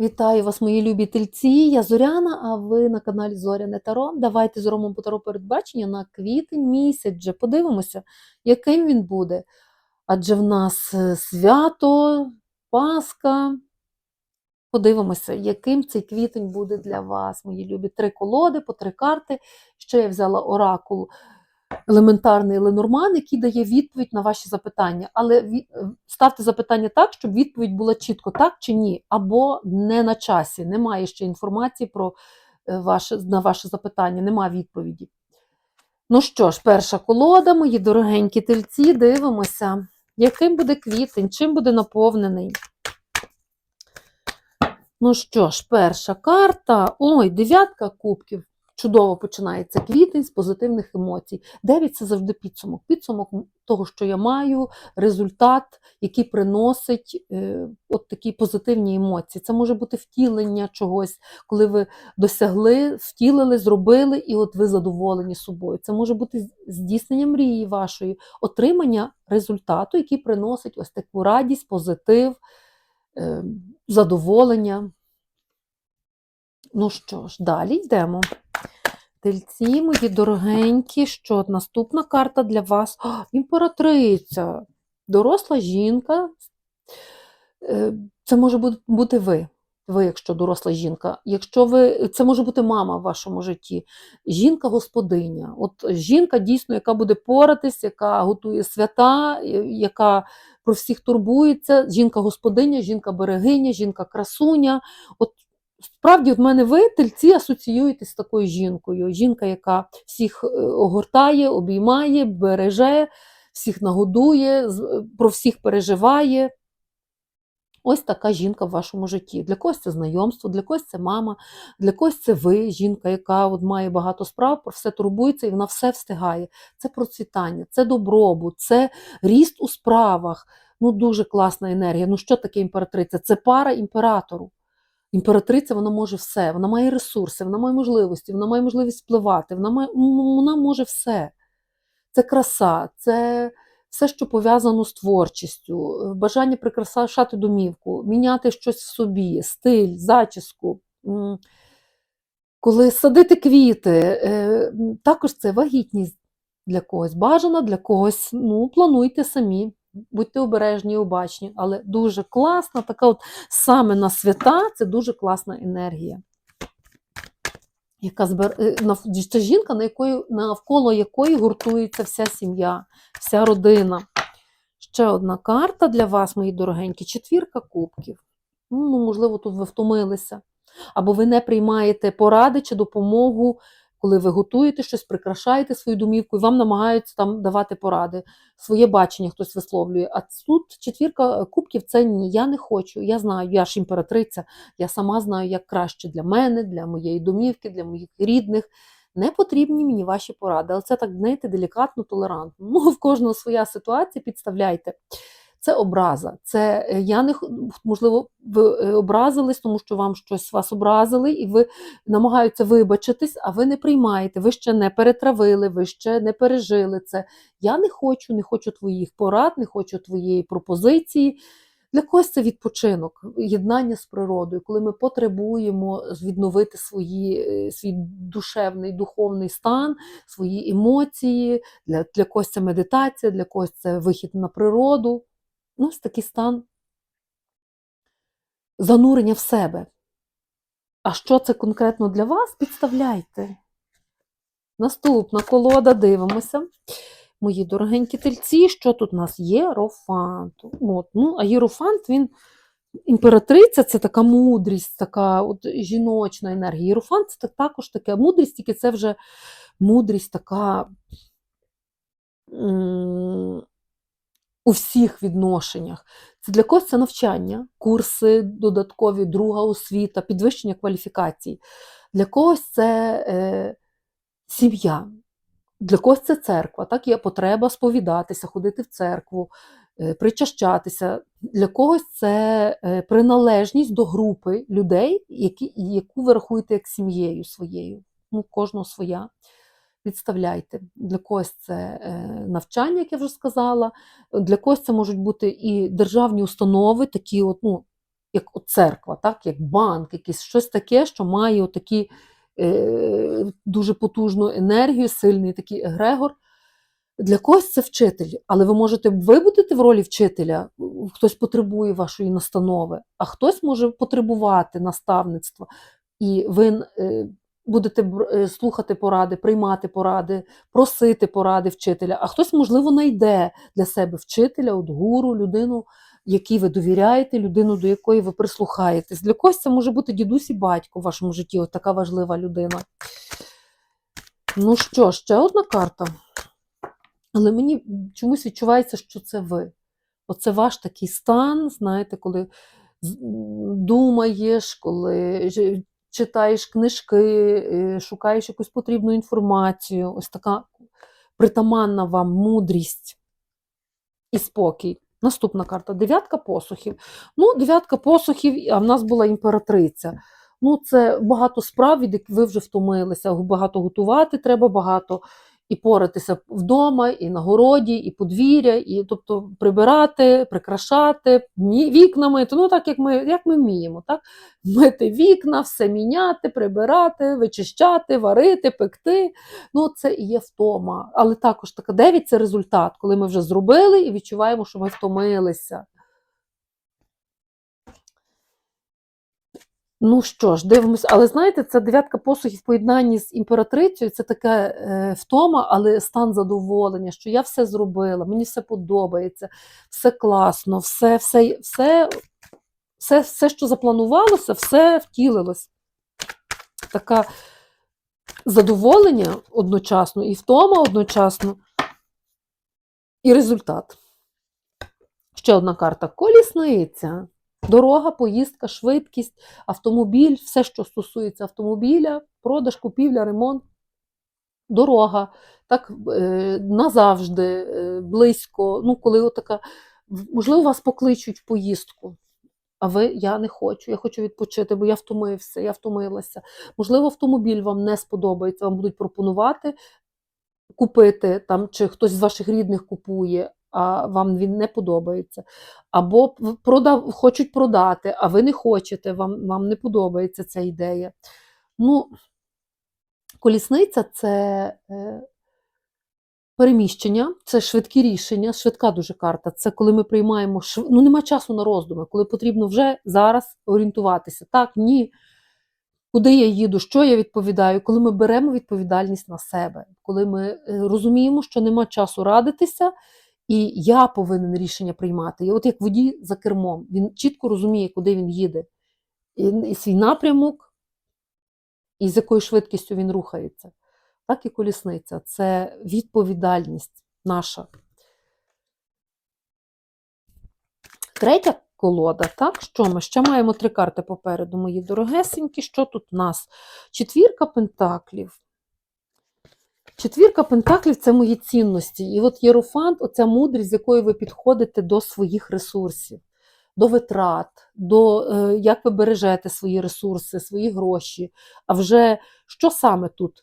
Вітаю вас, мої любі тельці. Я Зоряна, а ви на каналі Зоряне Таро. Давайте зробимо Таро передбачення на квітень місяць. Подивимося, яким він буде. Адже в нас е, свято, Пасха. Подивимося, яким цей квітень буде для вас, мої любі. Три колоди по три карти. Ще я взяла оракул елементарний Ленорман, який дає відповідь на ваші запитання. Але е, ставте запитання так, щоб відповідь була чітко так чи ні, або не на часі. Немає ще інформації про е, ваше, на ваше запитання, немає відповіді. Ну що ж, перша колода, мої дорогенькі тельці, дивимося, яким буде квітень, чим буде наповнений. Ну що ж, перша карта. Ой, дев'ятка кубків. Чудово починається квітень з позитивних емоцій. Дев'ять це завжди підсумок. Підсумок того, що я маю, результат, який приносить е, от такі позитивні емоції. Це може бути втілення чогось, коли ви досягли, втілили, зробили, і от ви задоволені собою. Це може бути здійснення мрії вашої, отримання результату, який приносить ось таку радість, позитив, е, задоволення. Ну що ж, далі йдемо. Тельці, мої дорогенькі, що наступна карта для вас? О, імператриця, доросла жінка. Е, Це може бути ви. Ви, якщо доросла жінка. Якщо ви, це може бути мама в вашому житті, жінка-господиня. От жінка дійсно, яка буде поратись, яка готує свята, яка про всіх турбується, жінка-господиня, жінка-берегиня, жінка-красуня. От Справді, в мене ви, тельці, асоціюєтесь з такою жінкою. Жінка, яка всіх е, огортає, обіймає, береже, всіх нагодує, е, про всіх переживає. Ось така жінка в вашому житті. Для когось це знайомство, для когось це мама, для когось це ви, жінка, яка от має багато справ, про все турбується і вона все встигає. Це процвітання, це добробут, це ріст у справах. Ну, дуже класна енергія. Ну, що таке імператриця? Це пара імператору. Імператриця вона може все, вона має ресурси, вона має можливості, вона має можливість впливати, вона, має, вона може все. Це краса, це все, що пов'язано з творчістю, е, бажання прикрашати домівку, міняти щось в собі, стиль, зачіску. Коли садити квіти, е, також це вагітність для когось бажана, для когось ну, плануйте самі. Будьте обережні і обачні, але дуже класна, така от саме на свята це дуже класна енергія. Яка збер... е, Це жінка, на якої, навколо якої гуртується вся сім'я, вся родина. Ще одна карта для вас, мої дорогенькі, четвірка кубків. Ну, можливо, тут ви втомилися. Або ви не приймаєте поради чи допомогу, коли ви готуєте щось, прикрашаєте свою домівку, і вам намагаються там давати поради. Своє бачення хтось висловлює. А тут четвірка кубків це ні, я не хочу. Я знаю, я ж імператриця, я сама знаю, як краще для мене, для моєї домівки, для моїх рідних. Не потрібні мені ваші поради, але це так, знаєте, делікатно, толерантно. Ну, в кожного своя ситуація, підставляйте. Це образа. Це е, я не можливо, ви е, образились, тому що вам щось вас образили, і ви намагаються вибачитись, а ви не приймаєте, ви ще не перетравили, ви ще не пережили це. Я не хочу, не хочу твоїх порад, не хочу твоєї пропозиції. Для когось це відпочинок, єднання з природою, коли ми потребуємо відновити свої, е, свій душевний, духовний стан, свої емоції. Для, для когось це медитація, для когось це вихід на природу. Ну, ось такий стан занурення в себе. А що це конкретно для вас? Підставляйте. Наступна колода, дивимося. Мої дорогенькі тельці, що тут у нас? Єрофант. От, ну, а єрофант, він імператриця це така мудрість, така от жіночна енергія. Єрофант це також таке мудрість, тільки це вже мудрість така у всіх відношеннях. Це для когось це навчання, курси додаткові, друга освіта, підвищення кваліфікацій. Для когось це е, сім'я, для когось це церква. Так є потреба сповідатися, ходити в церкву, е, причащатися. Для когось це е, приналежність до групи людей, які, яку ви рахуєте як сім'єю своєю. Ну, кожного своя. Підставляйте. Для когось це е, навчання, як я вже сказала. Для когось це можуть бути і державні установи, такі от, ну, як от церква, так? як банк, якийсь щось таке, що має отакі, е, дуже потужну енергію, сильний такий егрегор. Для когось це вчитель, але ви можете ви в ролі вчителя, хтось потребує вашої настанови, а хтось може потребувати наставництва. І ви е, будете е, слухати поради, приймати поради, просити поради вчителя, а хтось, можливо, знайде для себе вчителя, от гуру, людину, якій ви довіряєте, людину, до якої ви прислухаєтесь. Для когось це може бути дідусь і батько в вашому житті, от така важлива людина. Ну що, ще одна карта. Але мені чомусь відчувається, що це ви. Оце ваш такий стан, знаєте, коли думаєш, коли читаєш книжки, е, шукаєш якусь потрібну інформацію. Ось така притаманна вам мудрість і спокій. Наступна карта дев'ятка посухів. Ну, дев'ятка посухів, а в нас була імператриця. Ну, це багато справ, від ви вже втомилися. Багато готувати треба, багато і поратися вдома, і на городі, і подвір'я, і тобто прибирати, прикрашати, вікна мити. Ну, так як ми, як ми вміємо, так? Мити вікна, все міняти, прибирати, вичищати, варити, пекти. Ну, це і є втома. Але також така 9 це результат, коли ми вже зробили і відчуваємо, що ми втомилися. Ну що ж, дивимося, але знаєте, це дев'ятка посухів в поєднанні з імператрицею, це така е, втома, але стан задоволення, що я все зробила, мені все подобається, все класно, все, все, все, все, все що запланувалося, все втілилось. Така задоволення одночасно, і втома одночасно, і результат. Ще одна карта колісниця. Дорога, поїздка, швидкість, автомобіль, все, що стосується автомобіля, продаж, купівля, ремонт, дорога, так е, назавжди, е, близько. Ну, коли отака, можливо, вас покличуть в поїздку, а ви я не хочу, я хочу відпочити, бо я втомився, я втомилася. Можливо, автомобіль вам не сподобається, вам будуть пропонувати купити там, чи хтось з ваших рідних купує, а вам він не подобається. Або продав, хочуть продати, а ви не хочете, вам, вам не подобається ця ідея. Ну, колісниця це е, переміщення, це швидкі рішення, швидка дуже карта. Це коли ми приймаємо шв... ну нема часу на роздуми, коли потрібно вже зараз орієнтуватися. Так, ні. Куди я їду, що я відповідаю, коли ми беремо відповідальність на себе, коли ми е, розуміємо, що нема часу радитися, і я повинен рішення приймати. І от як водій за кермом, він чітко розуміє, куди він їде, і, і свій напрямок, і з якою швидкістю він рухається. Так і колісниця це відповідальність наша. Третя колода, так? Що ми? Ще маємо три карти попереду, мої дорогесенькі. Що тут у нас? Четвірка пентаклів. Четвірка пентаклів це мої цінності. І от єрофант, оця мудрість, з якою ви підходите до своїх ресурсів, до витрат, до е, як ви бережете свої ресурси, свої гроші. А вже що саме тут?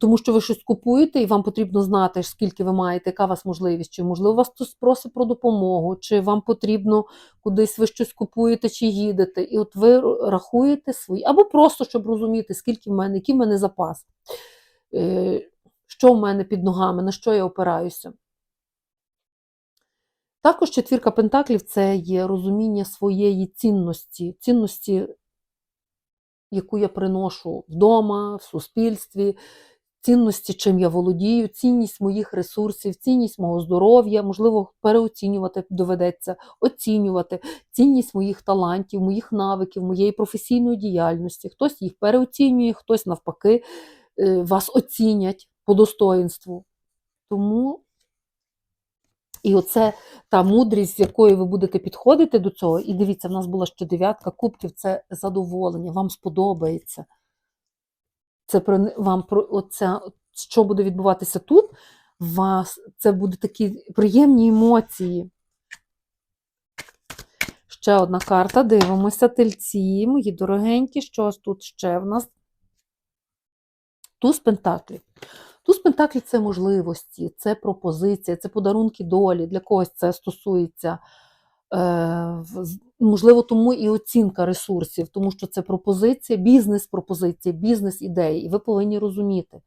Тому що ви щось купуєте, і вам потрібно знати, скільки ви маєте, яка у вас можливість, чи можливо вас хтось просить про допомогу, чи вам потрібно кудись ви щось купуєте чи їдете. І от ви рахуєте свої, або просто щоб розуміти, скільки в мене, який в мене запас, е, що в мене під ногами, на що я опираюся. Також четвірка пентаклів це є розуміння своєї цінності, цінності, яку я приношу вдома, в суспільстві, цінності, чим я володію, цінність моїх ресурсів, цінність мого здоров'я, можливо, переоцінювати доведеться, оцінювати цінність моїх талантів, моїх навиків, моєї професійної діяльності. Хтось їх переоцінює, хтось навпаки е, вас оцінять по достоїнству. Тому і оце та мудрість, з якою ви будете підходити до цього. І дивіться, в нас була ще дев'ятка кубків це задоволення, вам сподобається. Це про вам про оце, що буде відбуватися тут, вас це будуть такі приємні емоції. Ще одна карта. Дивимося, тельці, мої дорогенькі, що тут ще в нас? Туз Пентаклів. Туз Пентаклів це можливості, це пропозиція, це подарунки долі. Для когось це стосується е, можливо, тому і оцінка ресурсів, тому що це пропозиція, бізнес-пропозиція, бізнес-ідеї. І ви повинні розуміти,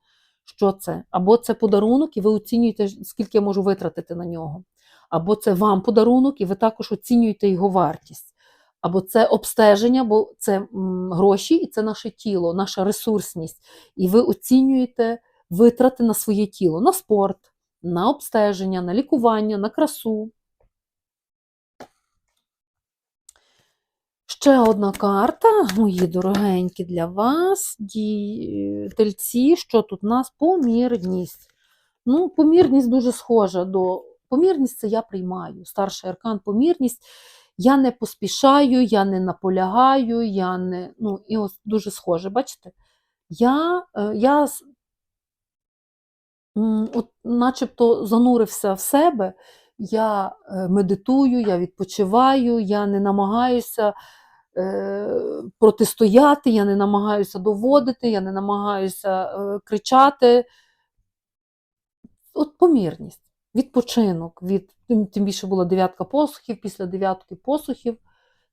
що це. Або це подарунок, і ви оцінюєте, скільки я можу витратити на нього. Або це вам подарунок, і ви також оцінюєте його вартість. Або це обстеження, бо це гроші, і це наше тіло, наша ресурсність. І ви оцінюєте витрати на своє тіло, на спорт, на обстеження, на лікування, на красу. Ще одна карта, мої дорогенькі, для вас. Тельці, що тут у нас? Помірність. Ну, помірність дуже схожа до. Помірність це я приймаю. Старший аркан помірність. Я не поспішаю, я не наполягаю, я не. Ну, і ось дуже схоже, бачите? Я, е, я от, начебто занурився в себе, я е, медитую, я відпочиваю, я не намагаюся е, протистояти, я не намагаюся доводити, я не намагаюся е, кричати. От помірність, відпочинок, від, тим, тим більше була дев'ятка посухів, після дев'ятки посухів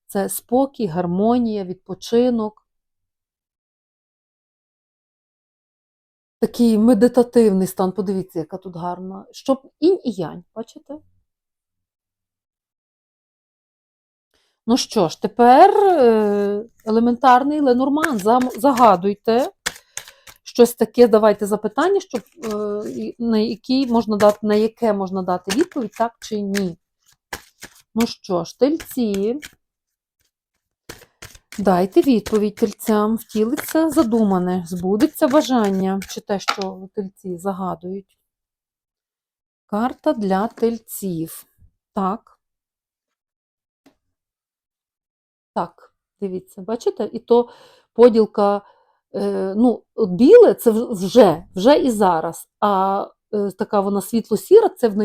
це спокій, гармонія, відпочинок. Такий медитативний стан, подивіться, яка тут гарна. Щоб інь і янь, бачите? Ну що ж, тепер е, елементарний Ленорман. Загадуйте щось таке, давайте запитання, щоб, е, на, які можна дати, на яке можна дати відповідь, так чи ні. Ну що ж, тельці. Дайте відповідь тельцям, втілиться задумане, збудеться бажання, чи те, що тельці загадують. Карта для тельців. Так. Так, дивіться, бачите? І то поділка, е, ну, біле це вже, вже і зараз, а е, така вона світло-сіра це в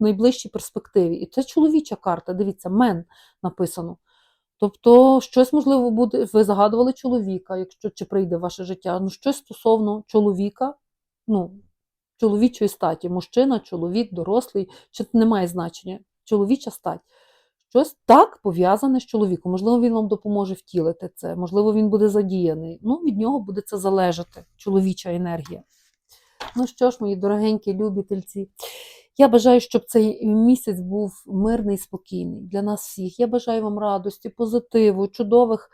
найближчій перспективі. І це чоловіча карта, дивіться, мен написано. Тобто, щось, можливо, буде, ви загадували чоловіка, якщо чи прийде в ваше життя, ну, щось стосовно чоловіка, ну, чоловічої статі, мужчина, чоловік, дорослий, чи не має значення, чоловіча стать. Щось так пов'язане з чоловіком. Можливо, він вам допоможе втілити це, можливо, він буде задіяний. Ну, від нього буде це залежати, чоловіча енергія. Ну що ж, мої дорогенькі любі тельці, я бажаю, щоб цей місяць був мирний, спокійний для нас всіх. Я бажаю вам радості, позитиву, чудових,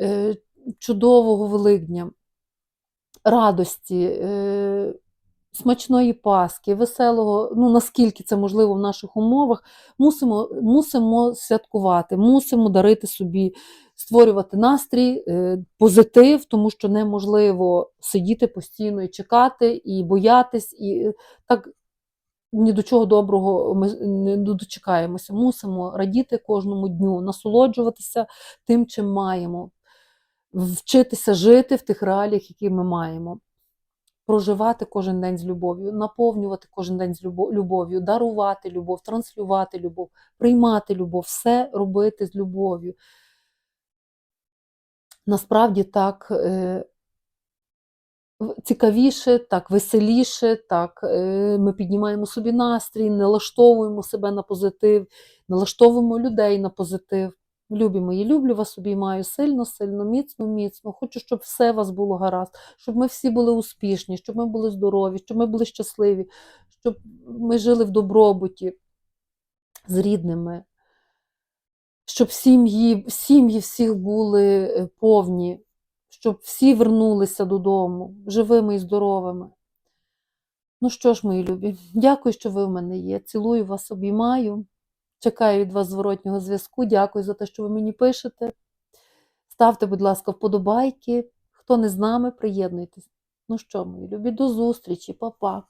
е, чудового Великдня, радості, е, смачної паски, веселого, ну наскільки це можливо в наших умовах, мусимо, мусимо святкувати, мусимо дарити собі, створювати настрій, е, позитив, тому що неможливо сидіти постійно і чекати, і боятись, і так ні до чого доброго ми не дочекаємося. Мусимо радіти кожному дню, насолоджуватися тим, чим маємо, вчитися жити в тих реаліях, які ми маємо. Проживати кожен день з любов'ю, наповнювати кожен день з любов'ю, дарувати любов, транслювати любов, приймати любов, все робити з любов'ю. Насправді так е, цікавіше, так веселіше, так е, ми піднімаємо собі настрій, налаштовуємо себе на позитив, налаштовуємо людей на позитив. Любі мої, люблю вас, обіймаю сильно, сильно, міцно, міцно. Хочу, щоб все у вас було гаразд, щоб ми всі були успішні, щоб ми були здорові, щоб ми були щасливі, щоб ми жили в добробуті з рідними, щоб сім'ї, сім'ї всіх були е, повні, щоб всі вернулися додому живими і здоровими. Ну що ж, мої любі, дякую, що ви в мене є. Цілую вас, обіймаю. Чекаю від вас зворотнього зв'язку. Дякую за те, що ви мені пишете. Ставте, будь ласка, вподобайки. Хто не з нами, приєднуйтесь. Ну що, мої любі, до зустрічі, па-па.